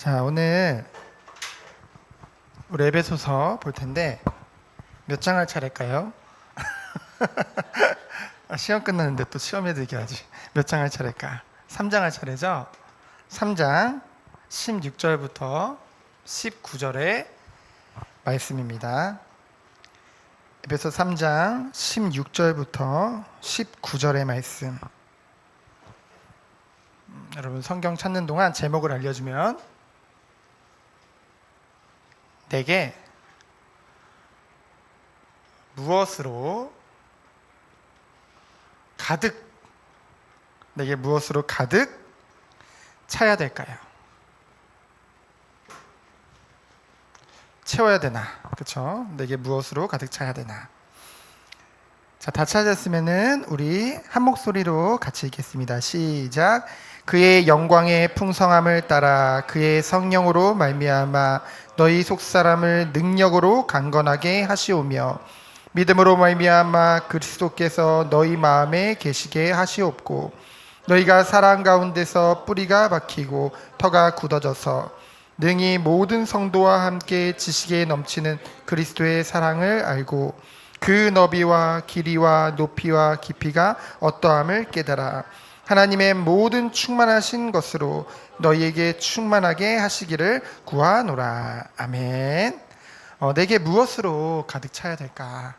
자, 오늘 우리 에베소서 볼 텐데 몇 장 할 차례일까요? 아, 시험 끝났는데 또 시험에 들게 하지. 몇 장 할 차례일까? 3장 할 차례죠? 3장 16절부터 19절의 말씀입니다. 에베소 3장 16절부터 19절의 말씀. 음, 여러분 성경 찾는 동안 제목을 알려주면 내게 무엇으로 가득 내게 무엇으로 가득 차야 될까요? 채워야 되나? 그렇죠? 내게 무엇으로 가득 차야 되나? 자, 다 찾았으면은 우리 한 목소리로 같이 읽겠습니다. 시작. 그의 영광의 풍성함을 따라 그의 성령으로 말미암아 너희 속 사람을 능력으로 강건하게 하시오며 믿음으로 말미암아 그리스도께서 너희 마음에 계시게 하시옵고 너희가 사랑 가운데서 뿌리가 박히고 터가 굳어져서 능히 모든 성도와 함께 지식에 넘치는 그리스도의 사랑을 알고 그 너비와 길이와 높이와 깊이가 어떠함을 깨달아 하나님의 모든 충만하신 것으로 너희에게 충만하게 하시기를 구하노라 아멘. 어, 내게 무엇으로 가득 차야 될까?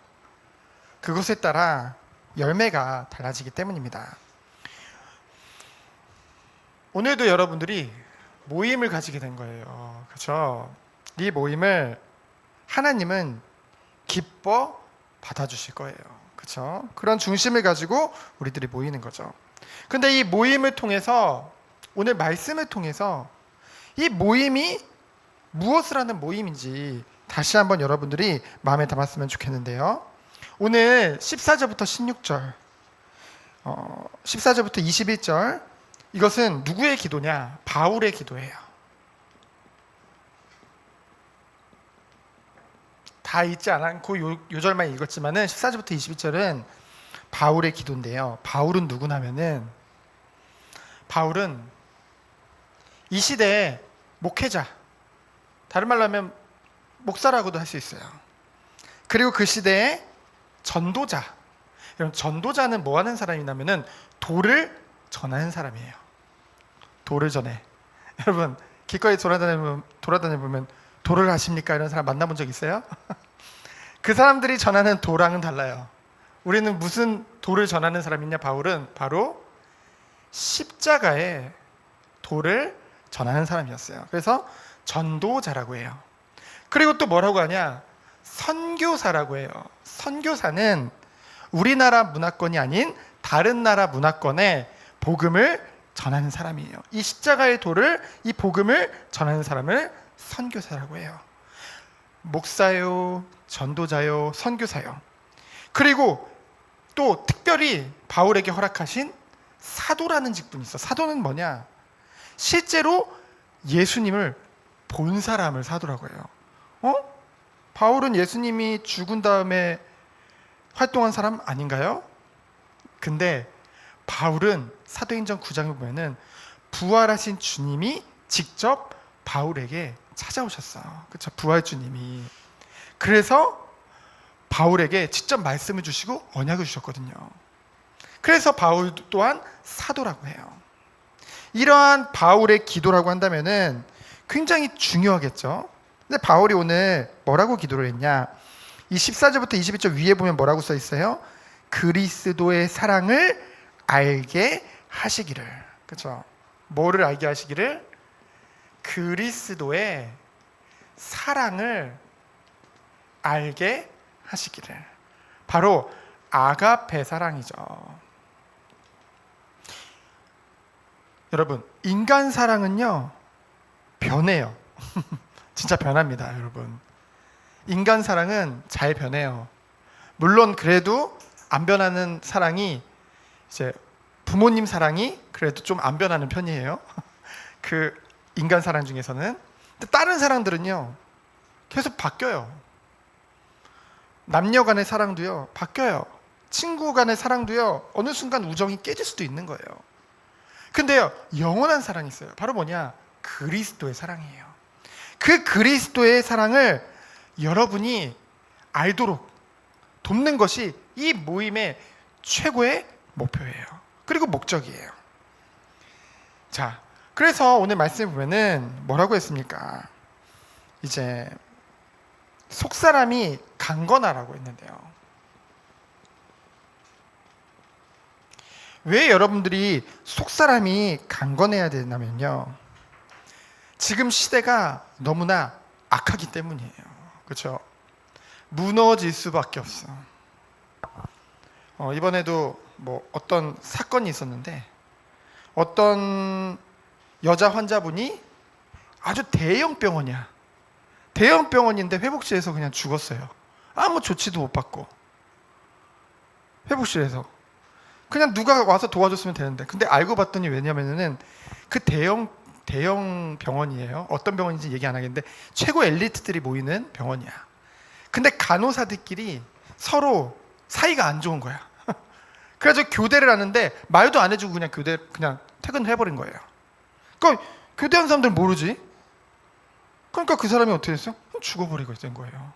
그것에 따라 열매가 달라지기 때문입니다. 오늘도 여러분들이 모임을 가지게 된 거예요. 그렇죠? 이 모임을 하나님은 기뻐 받아주실 거예요. 그렇죠? 그런 중심을 가지고 우리들이 모이는 거죠. 근데 이 모임을 통해서 오늘 말씀을 통해서 이 모임이 무엇을 하는 모임인지 다시 한번 여러분들이 마음에 담았으면 좋겠는데요. 오늘 14절부터 16절, 어, 14절부터 21절 이것은 누구의 기도냐? 바울의 기도예요. 다 읽지 않고 요, 요 절만 읽었지만은 14절부터 21절은 바울의 기도인데요. 바울은 누구냐면은 바울은 이 시대의 목회자, 다른 말로 하면 목사라고도 할 수 있어요. 그리고 그 시대의 전도자. 여러분 전도자는 뭐 하는 사람이냐면은 돌을 전하는 사람이에요. 돌을 전해. 여러분 길거리 돌아다니면 돌아다니 보면 돌을 하십니까 이런 사람 만나본 적 있어요? 그 사람들이 전하는 도랑은 달라요. 우리는 무슨 도를 전하는 사람이냐? 바울은 바로 십자가의 도를 전하는 사람이었어요. 그래서 전도자라고 해요. 그리고 또 뭐라고 하냐? 선교사라고 해요. 선교사는 우리나라 문화권이 아닌 다른 나라 문화권에 복음을 전하는 사람이에요. 이 십자가의 도를 이 복음을 전하는 사람을 선교사라고 해요. 목사요, 전도자요, 선교사요. 그리고 또 특별히 바울에게 허락하신 사도라는 직분이 있어. 사도는 뭐냐? 실제로 예수님을 본 사람을 사도라고 해요. 어? 바울은 예수님이 죽은 다음에 활동한 사람 아닌가요? 근데 바울은 사도행전 9장에 보면은 부활하신 주님이 직접 바울에게 찾아오셨어요. 그렇죠? 부활 주님이. 그래서 바울에게 직접 말씀을 주시고 언약을 주셨거든요. 그래서 바울 또한 사도라고 해요. 이러한 바울의 기도라고 한다면은 굉장히 중요하겠죠. 근데 바울이 오늘 뭐라고 기도를 했냐? 이 14절부터 21절 위에 보면 뭐라고 써 있어요? 그리스도의 사랑을 알게 하시기를. 그렇죠? 뭐를 알게 하시기를? 그리스도의 사랑을 알게 하시기를. 바로 아가페 사랑이죠. 여러분, 인간 사랑은요, 변해요. 진짜 변합니다, 여러분. 인간 사랑은 잘 변해요. 물론 그래도 안 변하는 사랑이 이제 부모님 사랑이 그래도 좀 안 변하는 편이에요. 그 인간 사랑 중에서는. 근데 다른 사랑들은요. 계속 바뀌어요. 남녀 간의 사랑도요. 바뀌어요. 친구 간의 사랑도요. 어느 순간 우정이 깨질 수도 있는 거예요. 근데요. 영원한 사랑이 있어요. 바로 뭐냐? 그리스도의 사랑이에요. 그 그리스도의 사랑을 여러분이 알도록 돕는 것이 이 모임의 최고의 목표예요. 그리고 목적이에요. 자, 그래서 오늘 말씀 보면은 뭐라고 했습니까? 이제 속 사람이 강건하라고 했는데요. 왜 여러분들이 속 사람이 강건해야 되냐면요. 지금 시대가 너무나 악하기 때문이에요. 그렇죠? 무너질 수밖에 없어. 어, 이번에도 뭐 어떤 사건이 있었는데 어떤 여자 환자분이 아주 대형 병원이야. 대형 병원인데 회복실에서 그냥 죽었어요. 아무 조치도 못 받고 회복실에서 그냥 누가 와서 도와줬으면 되는데 근데 알고 봤더니 왜냐면은 그 대형 대형 병원이에요. 어떤 병원인지 얘기 안 하겠는데 최고 엘리트들이 모이는 병원이야. 근데 간호사들끼리 서로 사이가 안 좋은 거야. 그래서 교대를 하는데 말도 안 해주고 그냥 교대 그냥 퇴근해 버린 거예요. 그러니까 교대한 사람들 모르지. 그러니까 그 사람이 어떻게 됐어? 죽어버리고 된 거예요.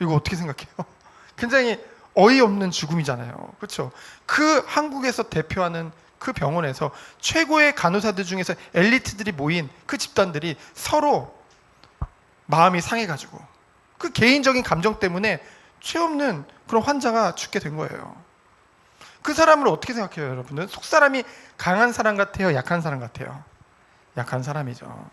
이거 어떻게 생각해요? 굉장히 어이없는 죽음이잖아요. 그렇죠? 그 한국에서 대표하는 그 병원에서 최고의 간호사들 중에서 엘리트들이 모인 그 집단들이 서로 마음이 상해가지고 그 개인적인 감정 때문에 죄 없는 그런 환자가 죽게 된 거예요. 그 사람을 어떻게 생각해요, 여러분들? 속 사람이 강한 사람 같아요, 약한 사람 같아요? 약한 사람이죠.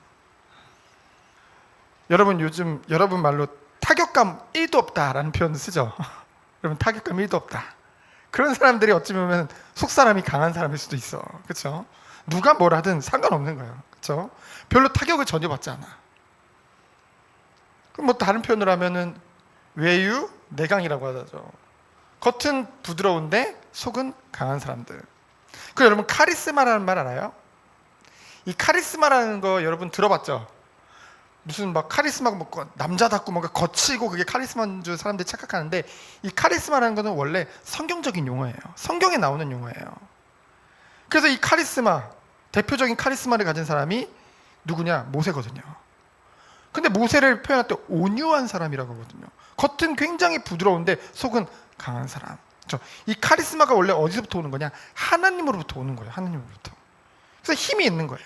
여러분 요즘 여러분 말로 타격감 1도 없다라는 표현을 쓰죠. 여러분 타격감 1도 없다. 그런 사람들이 어찌 보면 속 사람이 강한 사람일 수도 있어. 그렇죠? 누가 뭘 하든 상관없는 거예요. 그렇죠? 별로 타격을 전혀 받지 않아. 그럼 뭐 다른 표현으로 하면은 외유 내강이라고 하죠. 겉은 부드러운데 속은 강한 사람들. 그 여러분 카리스마라는 말 알아요? 이 카리스마라는 거 여러분 들어봤죠? 무슨 막 카리스마가 뭐 거- 남자답고 뭔가 거치고 그게 카리스마인 줄 사람들이 착각하는데 이 카리스마라는 거는 원래 성경적인 용어예요. 성경에 나오는 용어예요. 그래서 이 카리스마 대표적인 카리스마를 가진 사람이 누구냐? 모세거든요. 근데 모세를 표현할 때 온유한 사람이라고 하거든요. 겉은 굉장히 부드러운데 속은 강한 사람. 그렇죠? 이 카리스마가 원래 어디서부터 오는 거냐? 하나님으로부터 오는 거예요. 하나님으로부터. 그래서 힘이 있는 거예요.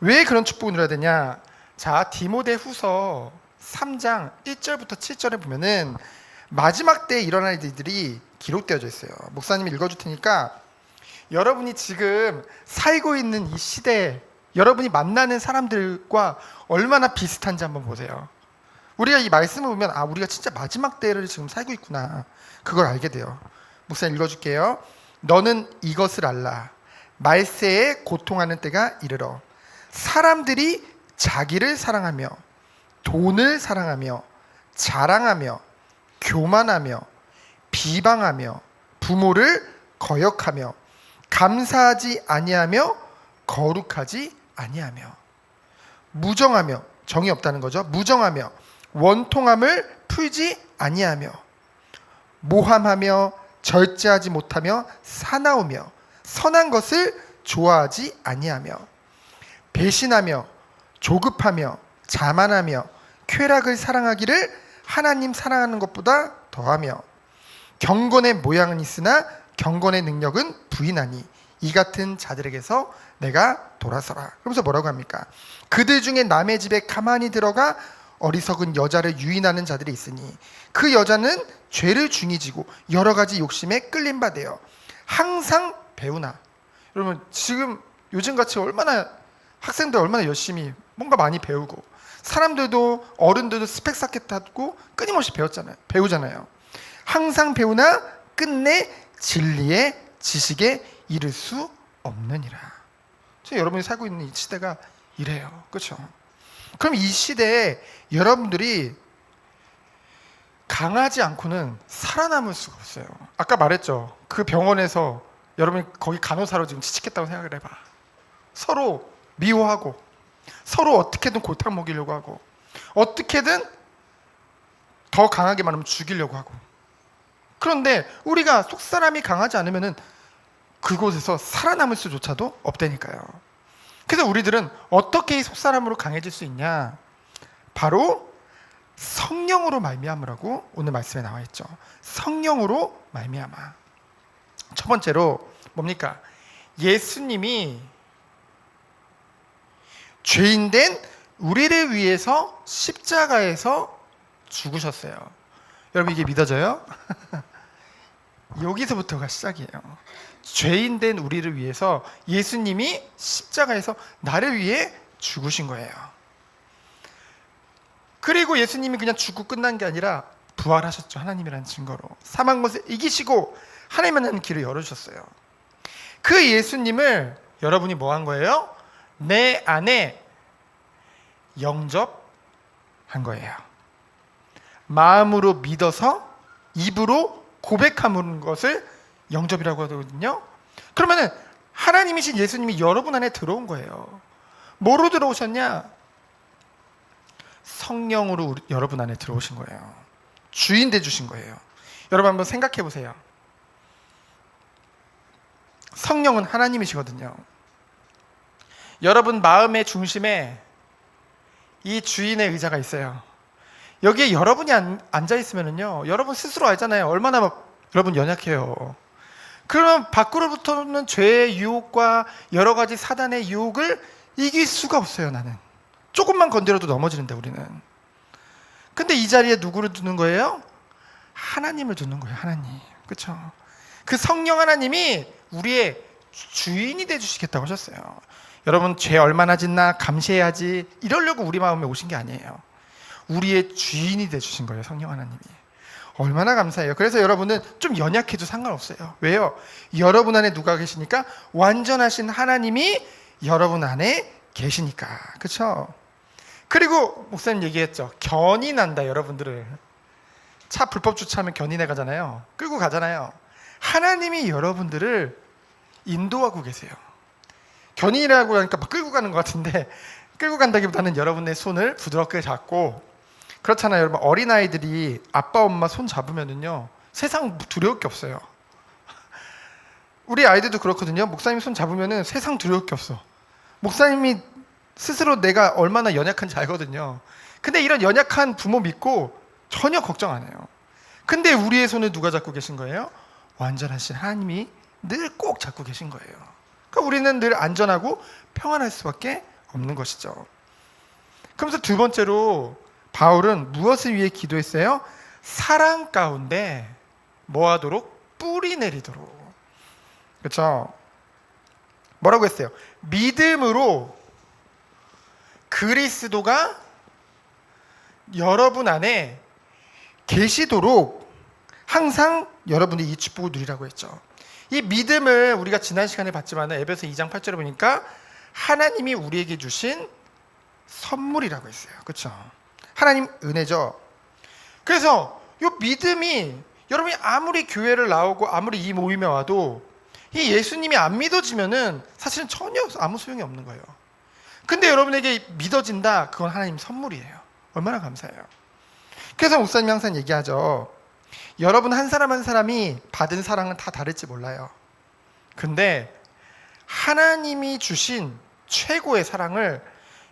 왜 그런 축복을 누려야 되냐? 자, 디모데 후서 3장 1절부터 7절에 보면은 마지막 때에 일어날 일들이 기록되어져 있어요. 목사님이 읽어줄 테니까 여러분이 지금 살고 있는 이 시대에 여러분이 만나는 사람들과 얼마나 비슷한지 한번 보세요. 우리가 이 말씀을 보면 아 우리가 진짜 마지막 때를 지금 살고 있구나 그걸 알게 돼요. 목사님 읽어줄게요. 너는 이것을 알라. 말세에 고통하는 때가 이르러 사람들이 자기를 사랑하며 돈을 사랑하며 자랑하며 교만하며 비방하며 부모를 거역하며 감사하지 아니하며 거룩하지 아니하며 무정하며 정이 없다는 거죠. 무정하며 원통함을 풀지 아니하며 모함하며 절제하지 못하며 사나우며 선한 것을 좋아하지 아니하며 배신하며 조급하며 자만하며 쾌락을 사랑하기를 하나님 사랑하는 것보다 더하며 경건의 모양은 있으나 경건의 능력은 부인하니 이 같은 자들에게서 내가 돌아서라. 그러면서 뭐라고 합니까? 그들 중에 남의 집에 가만히 들어가 어리석은 여자를 유인하는 자들이 있으니 그 여자는 죄를 중히 지고 여러 가지 욕심에 끌린 바 되어 항상 배우나. 여러분 지금 요즘 같이 얼마나 학생들 얼마나 열심히 뭔가 많이 배우고 사람들도 어른들도 스펙 쌓겠다고 끊임없이 배웠잖아요. 배우잖아요. 항상 배우나 끝내 진리의 지식에 이를 수 없느니라. 여러분이 살고 있는 이 시대가 이래요. 그렇죠? 그럼 이 시대에 여러분들이 강하지 않고는 살아남을 수가 없어요. 아까 말했죠. 그 병원에서 여러분이 거기 간호사로 지금 취직했다고 생각을 해봐. 서로 미워하고 서로 어떻게든 골탕 먹이려고 하고 어떻게든 더 강하게 말하면 죽이려고 하고 그런데 우리가 속사람이 강하지 않으면은 그곳에서 살아남을 수조차도 없다니까요. 그래서 우리들은 어떻게 이 속사람으로 강해질 수 있냐? 바로 성령으로 말미암으라고 오늘 말씀에 나와 있죠. 성령으로 말미암아. 첫 번째로 뭡니까? 예수님이 죄인된 우리를 위해서 십자가에서 죽으셨어요. 여러분 이게 믿어져요? 여기서부터가 시작이에요. 죄인된 우리를 위해서 예수님이 십자가에서 나를 위해 죽으신 거예요. 그리고 예수님이 그냥 죽고 끝난 게 아니라 부활하셨죠. 하나님이라는 증거로. 사망 것을 이기시고 하나님 만나는 길을 열어주셨어요. 그 예수님을 여러분이 뭐 한 거예요? 내 안에 영접한 거예요. 마음으로 믿어서 입으로 고백하는 것을 영접이라고 하거든요. 그러면은 하나님이신 예수님이 여러분 안에 들어온 거예요. 뭐로 들어오셨냐? 성령으로 여러분 안에 들어오신 거예요. 주인 돼 주신 거예요. 여러분 한번 생각해 보세요. 성령은 하나님이시거든요. 여러분 마음의 중심에 이 주인의 의자가 있어요. 여기에 여러분이 안, 앉아 있으면은요, 여러분 스스로 알잖아요. 얼마나 막 여러분 연약해요. 그러면 밖으로부터는 죄의 유혹과 여러 가지 사단의 유혹을 이길 수가 없어요. 나는 조금만 건드려도 넘어지는데 우리는. 근데 이 자리에 누구를 두는 거예요? 하나님을 두는 거예요. 하나님. 그렇죠? 그 성령 하나님이 우리의 주인이 돼 주시겠다고 하셨어요. 여러분 죄 얼마나 짓나 감시해야지 이러려고 우리 마음에 오신 게 아니에요. 우리의 주인이 돼 주신 거예요. 성령 하나님이. 얼마나 감사해요. 그래서 여러분은 좀 연약해도 상관없어요. 왜요? 여러분 안에 누가 계시니까 완전하신 하나님이 여러분 안에 계시니까. 그렇죠? 그리고 목사님 얘기했죠. 견인한다 여러분들을. 차 불법 주차하면 견인해 가잖아요. 끌고 가잖아요. 하나님이 여러분들을 인도하고 계세요. 견인이라고 하니까 막 끌고 가는 것 같은데 끌고 간다기보다는 여러분의 손을 부드럽게 잡고 그렇잖아요, 여러분. 어린 아이들이 아빠 엄마 손 잡으면은요 세상 두려울 게 없어요. 우리 아이들도 그렇거든요. 목사님 손 잡으면은 세상 두려울 게 없어. 목사님이 스스로 내가 얼마나 연약한지 알거든요. 근데 이런 연약한 부모 믿고 전혀 걱정 안 해요. 근데 우리의 손을 누가 잡고 계신 거예요? 완전하신 하나님이 늘 꼭 잡고 계신 거예요. 그러니까 우리는 늘 안전하고 평안할 수밖에 없는 것이죠. 그러면서 두 번째로 바울은 무엇을 위해 기도했어요? 사랑 가운데 뭐하도록 뿌리 내리도록. 그렇죠? 뭐라고 했어요? 믿음으로 그리스도가 여러분 안에 계시도록 항상 여러분이 이 축복을 누리라고 했죠. 이 믿음을 우리가 지난 시간에 봤지만 에베소 2장 8절에 보니까 하나님이 우리에게 주신 선물이라고 했어요. 그렇죠? 하나님 은혜죠. 그래서 이 믿음이 여러분이 아무리 교회를 나오고 아무리 이 모임에 와도 이 예수님이 안 믿어지면은 사실은 전혀 아무 소용이 없는 거예요. 근데 여러분에게 믿어진다. 그건 하나님 선물이에요. 얼마나 감사해요. 그래서 목사님이 항상 얘기하죠. 여러분 한 사람 한 사람이 받은 사랑은 다 다를지 몰라요. 근데 하나님이 주신 최고의 사랑을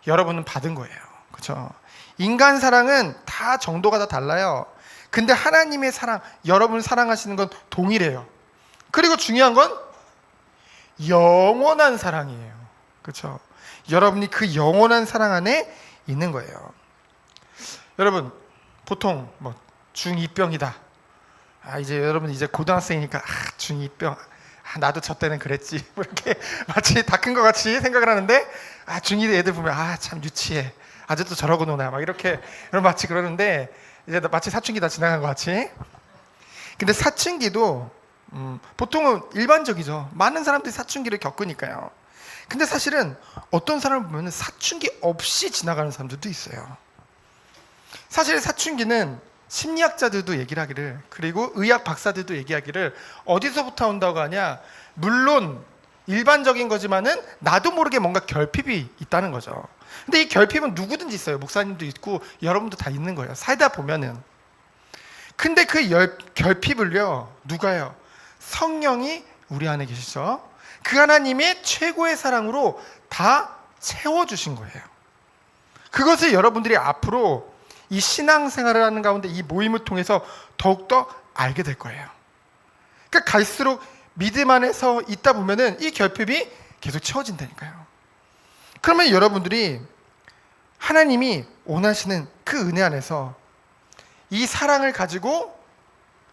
여러분은 받은 거예요. 그렇죠? 인간 사랑은 다 정도가 다 달라요. 근데 하나님의 사랑, 여러분 사랑하시는 건 동일해요. 그리고 중요한 건 영원한 사랑이에요. 그렇죠? 여러분이 그 영원한 사랑 안에 있는 거예요. 여러분 보통 뭐 중2병이다. 아 이제 여러분 이제 고등학생이니까 아, 중2병. 아, 나도 저 때는 그랬지. 뭐 이렇게 마치 다 큰 것 같이 생각을 하는데 아 중2 애들 보면 아 참 유치해. 아직도 저러고 노나 막 이렇게 여러분 마치 그러는데 이제 마치 사춘기 다 지나간 것 같이. 근데 사춘기도 음, 보통은 일반적이죠. 많은 사람들이 사춘기를 겪으니까요. 근데 사실은 어떤 사람을 보면 사춘기 없이 지나가는 사람들도 있어요. 사실 사춘기는 심리학자들도 얘기를 하기를 그리고 의학 박사들도 얘기하기를 어디서부터 온다고 하냐 물론 일반적인 거지만은 나도 모르게 뭔가 결핍이 있다는 거죠. 근데 이 결핍은 누구든지 있어요. 목사님도 있고 여러분도 다 있는 거예요. 살다 보면은. 근데 그 열, 결핍을요 누가요? 성령이 우리 안에 계시죠. 그 하나님의 최고의 사랑으로 다 채워 주신 거예요. 그것을 여러분들이 앞으로 이 신앙생활을 하는 가운데 이 모임을 통해서 더욱더 알게 될 거예요. 그러니까 갈수록 믿음 안에서 있다 보면은 이 결핍이 계속 채워진다니까요. 그러면 여러분들이 하나님이 원하시는 그 은혜 안에서 이 사랑을 가지고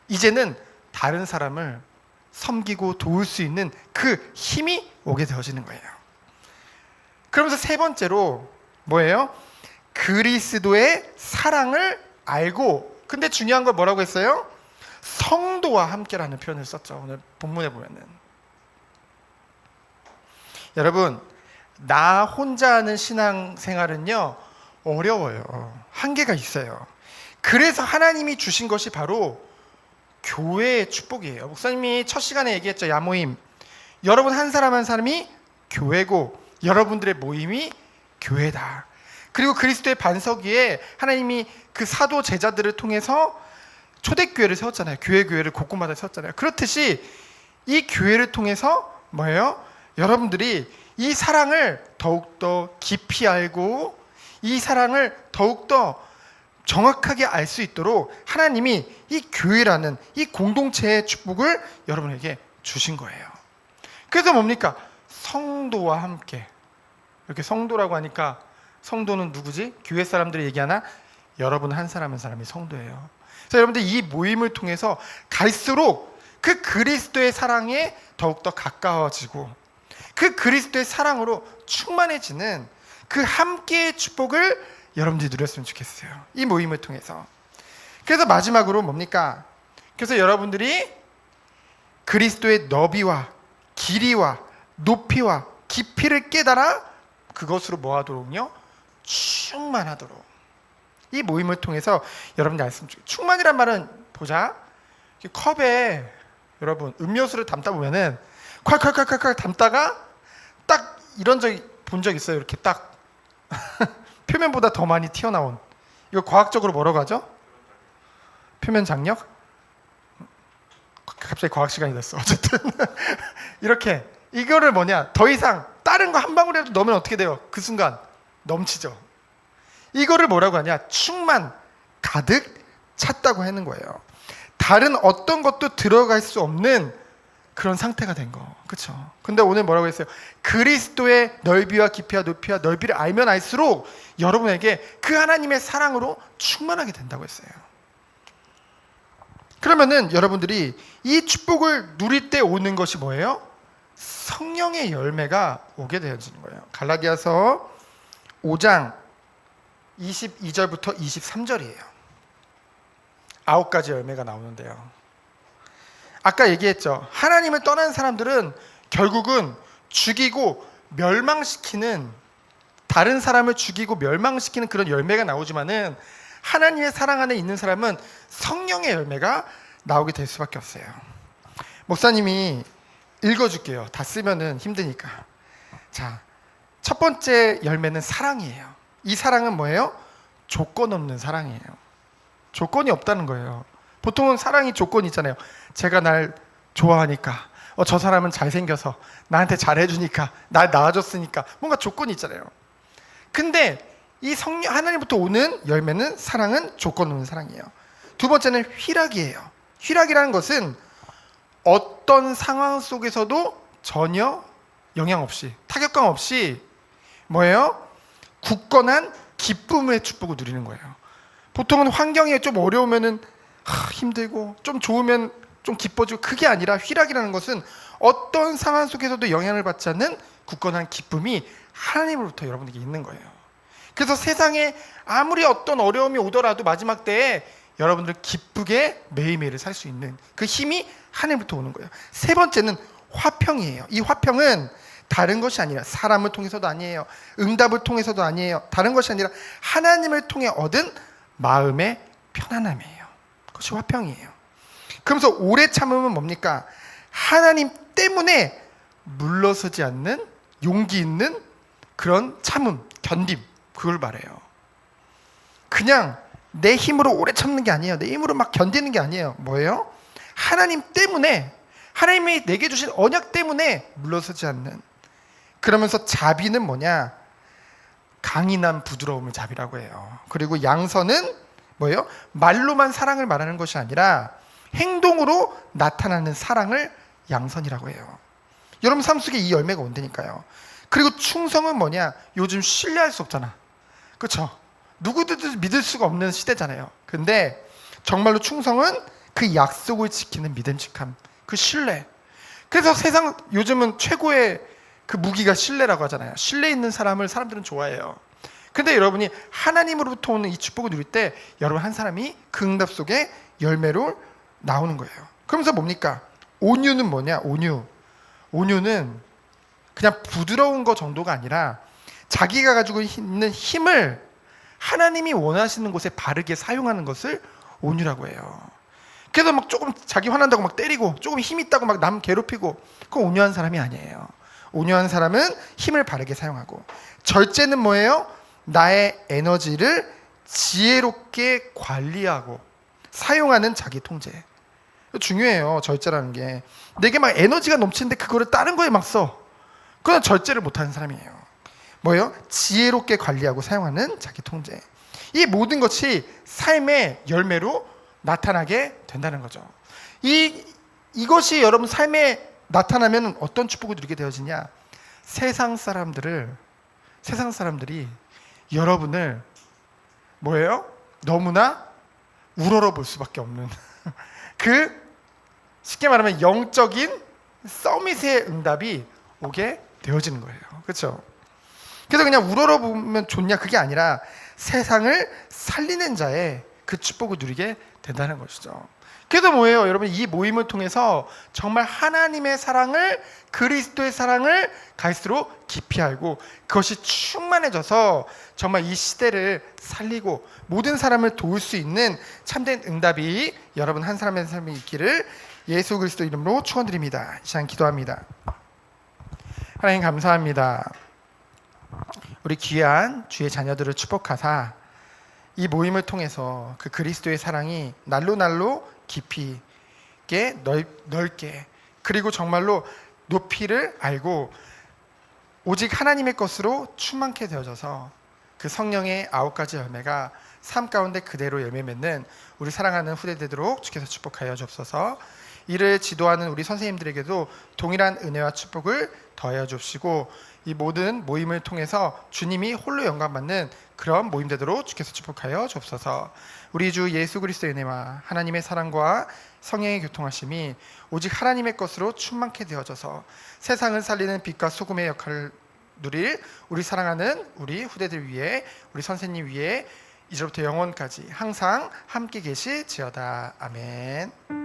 이제는 다른 사람을 섬기고 도울 수 있는 그 힘이 오게 되어지는 거예요. 그러면서 세 번째로 뭐예요? 그리스도의 사랑을 알고 근데 중요한 건 뭐라고 했어요? 성도와 함께라는 표현을 썼죠. 오늘 본문에 보면은 여러분 나 혼자 하는 신앙 생활은요 어려워요. 한계가 있어요. 그래서 하나님이 주신 것이 바로 교회의 축복이에요. 목사님이 첫 시간에 얘기했죠. 야모임. 여러분 한 사람 한 사람이 교회고 여러분들의 모임이 교회다. 그리고 그리스도의 반석 위에 하나님이 그 사도 제자들을 통해서 초대교회를 세웠잖아요. 교회 교회를 곳곳마다 세웠잖아요. 그렇듯이 이 교회를 통해서 뭐예요? 여러분들이 이 사랑을 더욱더 깊이 알고 이 사랑을 더욱더 정확하게 알 수 있도록 하나님이 이 교회라는 이 공동체의 축복을 여러분에게 주신 거예요. 그래서 뭡니까? 성도와 함께. 이렇게 성도라고 하니까 성도는 누구지? 교회 사람들이 얘기하나? 여러분 한 사람 한 사람이 성도예요. 그래서 여러분들 이 모임을 통해서 갈수록 그 그리스도의 사랑에 더욱더 가까워지고 그 그리스도의 사랑으로 충만해지는 그 함께의 축복을 여러분들이 누렸으면 좋겠어요. 이 모임을 통해서. 그래서 마지막으로 뭡니까? 그래서 여러분들이 그리스도의 너비와 길이와 높이와 깊이를 깨달아 그것으로 뭐하도록요? 충만하도록. 이 모임을 통해서 여러분들 알았으면 좋겠어요. 충만이란 말은 보자. 컵에 여러분 음료수를 담다 보면은 콸콸콸콸콸 담다가 딱 이런 적본적 있어요. 이렇게 딱 표면보다 더 많이 튀어나온 이거 과학적으로 뭐라고 하죠? 표면 장력? 갑자기 과학 시간이 됐어. 어쨌든 이렇게 이거를 뭐냐 더 이상 다른 거 한 방울이라도 넣으면 어떻게 돼요? 그 순간 넘치죠. 이거를 뭐라고 하냐 충만 가득 찼다고 하는 거예요. 다른 어떤 것도 들어갈 수 없는 그런 상태가 된 거. 그렇죠? 근데 오늘 뭐라고 했어요? 그리스도의 넓이와 깊이와 높이와 넓이를 알면 알수록 여러분에게 그 하나님의 사랑으로 충만하게 된다고 했어요. 그러면은 여러분들이 이 축복을 누릴 때 오는 것이 뭐예요? 성령의 열매가 오게 되어지는 거예요. 갈라디아서 5장 22절부터 23절이에요. 아홉 가지 열매가 나오는데요. 아까 얘기했죠. 하나님을 떠난 사람들은 결국은 죽이고 멸망시키는 다른 사람을 죽이고 멸망시키는 그런 열매가 나오지만은 하나님의 사랑 안에 있는 사람은 성령의 열매가 나오게 될 수밖에 없어요. 목사님이 읽어줄게요. 다 쓰면은 힘드니까. 자, 첫 번째 열매는 사랑이에요. 이 사랑은 뭐예요? 조건 없는 사랑이에요. 조건이 없다는 거예요. 보통은 사랑이 조건이 있잖아요. 제가 날 좋아하니까, 어, 저 사람은 잘생겨서, 나한테 잘해주니까, 날 낳아줬으니까, 뭔가 조건이 있잖아요. 근데 이 성령, 하나님부터 오는 열매는 사랑은 조건 없는 사랑이에요. 두 번째는 휘락이에요. 휘락이라는 것은 어떤 상황 속에서도 전혀 영향 없이, 타격감 없이, 뭐예요? 굳건한 기쁨의 축복을 누리는 거예요. 보통은 환경이 좀 어려우면은 하, 힘들고 좀 좋으면 좀 기뻐지고 그게 아니라 휘락이라는 것은 어떤 상황 속에서도 영향을 받지 않는 굳건한 기쁨이 하나님으로부터 여러분에게 있는 거예요. 그래서 세상에 아무리 어떤 어려움이 오더라도 마지막 때에 여러분들 기쁘게 매일매일을 살 수 있는 그 힘이 하나님부터 오는 거예요. 세 번째는 화평이에요. 이 화평은 다른 것이 아니라 사람을 통해서도 아니에요. 응답을 통해서도 아니에요. 다른 것이 아니라 하나님을 통해 얻은 마음의 편안함이에요. 그것이 화평이에요. 그러면서 오래 참음은 뭡니까? 하나님 때문에 물러서지 않는 용기 있는 그런 참음, 견딤, 그걸 말해요. 그냥 내 힘으로 오래 참는 게 아니에요. 내 힘으로 막 견디는 게 아니에요. 뭐예요? 하나님 때문에, 하나님이 내게 주신 언약 때문에 물러서지 않는. 그러면서 자비는 뭐냐? 강인한 부드러움을 잡이라고 해요. 그리고 양선은 뭐예요? 말로만 사랑을 말하는 것이 아니라 행동으로 나타나는 사랑을 양선이라고 해요. 여러분 삶 속에 이 열매가 온다니까요. 그리고 충성은 뭐냐? 요즘 신뢰할 수 없잖아. 그렇죠? 누구든지 믿을 수가 없는 시대잖아요. 근데 정말로 충성은 그 약속을 지키는 믿음직함, 그 신뢰. 그래서 세상 요즘은 최고의 그 무기가 신뢰라고 하잖아요. 신뢰 있는 사람을 사람들은 좋아해요. 근데 여러분이 하나님으로부터 오는 이 축복을 누릴 때 여러분 한 사람이 그 응답 속에 열매로 나오는 거예요. 그러면서 뭡니까? 온유는 뭐냐? 온유. 온유는 그냥 부드러운 거 정도가 아니라 자기가 가지고 있는 힘을 하나님이 원하시는 곳에 바르게 사용하는 것을 온유라고 해요. 그래서 막 조금 자기 화난다고 막 때리고 조금 힘 있다고 막 남 괴롭히고 그건 온유한 사람이 아니에요. 온유한 사람은 힘을 바르게 사용하고 절제는 뭐예요? 나의 에너지를 지혜롭게 관리하고 사용하는 자기 통제. 중요해요. 절제라는 게 내게 막 에너지가 넘치는데 그거를 다른 거에 막 써. 그건 절제를 못하는 사람이에요. 뭐예요? 지혜롭게 관리하고 사용하는 자기 통제. 이 모든 것이 삶의 열매로 나타나게 된다는 거죠. 이 이것이 여러분 삶에 나타나면 어떤 축복을 누리게 되어지냐? 세상 사람들을 세상 사람들이 여러분을 뭐예요? 너무나 우러러 볼 수밖에 없는 그 쉽게 말하면 영적인 서밋의 응답이 오게 되어지는 거예요. 그렇죠? 그래서 그냥 우러러 보면 좋냐 그게 아니라 세상을 살리는 자의 그 축복을 누리게 된다는 것이죠. 그래서 뭐예요? 여러분 이 모임을 통해서 정말 하나님의 사랑을 그리스도의 사랑을 갈수록 깊이 알고 그것이 충만해져서 정말 이 시대를 살리고 모든 사람을 도울 수 있는 참된 응답이 여러분 한 사람의 삶에 있기를 예수 그리스도 이름으로 축원드립니다. 이 시간 기도합니다. 하나님 감사합니다. 우리 귀한 주의 자녀들을 축복하사 이 모임을 통해서 그 그리스도의 사랑이 날로 날로 깊이 있게 넓, 넓게 그리고 정말로 높이를 알고 오직 하나님의 것으로 충만케 되어져서 그 성령의 아홉 가지 열매가 삶 가운데 그대로 열매 맺는 우리 사랑하는 후대 되도록 주께서 축복하여 주옵소서. 이를 지도하는 우리 선생님들에게도 동일한 은혜와 축복을 더하여 주시고 이 모든 모임을 통해서 주님이 홀로 영광 받는 그런 모임 되도록 주께서 축복하여 주옵소서. 우리 주 예수 그리스도의 은혜와 하나님의 사랑과 성령의 교통하심이 오직 하나님의 것으로 충만케 되어져서 세상을 살리는 빛과 소금의 역할을 누릴 우리 사랑하는 우리 후대들 위해 우리 선생님 위해 이제부터 영원까지 항상 함께 계실지어다 아멘.